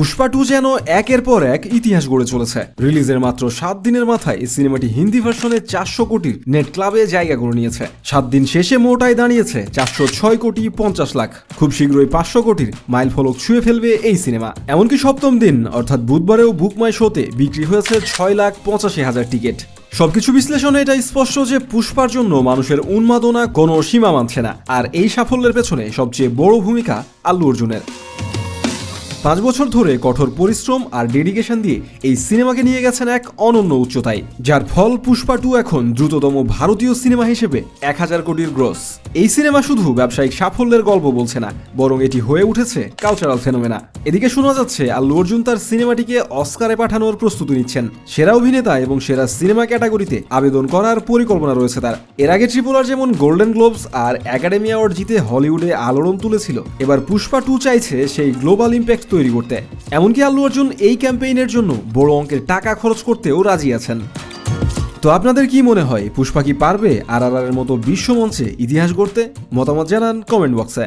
Pushpa two যেন একের পর এক ইতিহাস গড়ে চলেছে। রিলিজের মাত্র সাত দিনের মাথায় এই সিনেমাটি হিন্দি ভার্সনে চারশো কোটির নেট ক্লাবে জায়গা করে নিয়েছে। সাত দিন শেষে মোটায় দাঁড়িয়েছে চারশো ছয় কোটি পঞ্চাশ লাখ। খুব শীঘ্রই পাঁচশো কোটির মাইল ফলক ছুঁয়ে ফেলবে এই সিনেমা। এমনকি সপ্তম দিন, অর্থাৎ বুধবারেও বুকমাই শোতে বিক্রি হয়েছে ছয় লাখ পঁচাশি হাজার টিকিট। সবকিছু বিশ্লেষণে এটা স্পষ্ট যে পুষ্পার জন্য মানুষের উন্মাদনা কোনো সীমা মানছে না। আর এই সাফল্যের পেছনে সবচেয়ে বড় ভূমিকা আল্লু অর্জুনের। পাঁচ বছর ধরে কঠোর পরিশ্রম আর ডেডিকেশন দিয়ে এই সিনেমাকে নিয়ে গেছেন এক অনন্য উচ্চতায়, যার ফল পুষ্পা টু এখন দ্রুততম ভারতীয় সিনেমা হিসেবে এক হাজার কোটির গ্রস এই সিনেমা শুধু ব্যবসায়িক সাফল্যের গল্প বলছে না, বরং এটি হয়ে উঠেছে কালচারাল ফেনোমেনা এদিকে শোনা যাচ্ছে, আল্লু অর্জুন তার সিনেমাটিকে অস্কারে পাঠানোর প্রস্তুতি নিচ্ছেন। সেরা অভিনেতা এবং সেরা সিনেমা ক্যাটাগরিতে আবেদন করার পরিকল্পনা রয়েছে তার। এর আগে ত্রিপুলার যেমন গোল্ডেন গ্লোবস আর একাডেমি অ্যাওয়ার্ড জিতে হলিউডে আলোড়ন তুলেছিল। এবার পুষ্পা টু চাইছে সেই গ্লোবাল ইম্প্যাক্ট তৈরি করতে। এমনকি আল্লু অর্জুন এই ক্যাম্পেইনের জন্য বড় অঙ্কের টাকা খরচ করতেও রাজি আছেন। তো আপনাদের কি মনে হয়, পুষ্পা কি পারবে আর আর মতো বিশ্বমঞ্চে ইতিহাস গড়তে? মতামত জানান কমেন্ট বক্সে।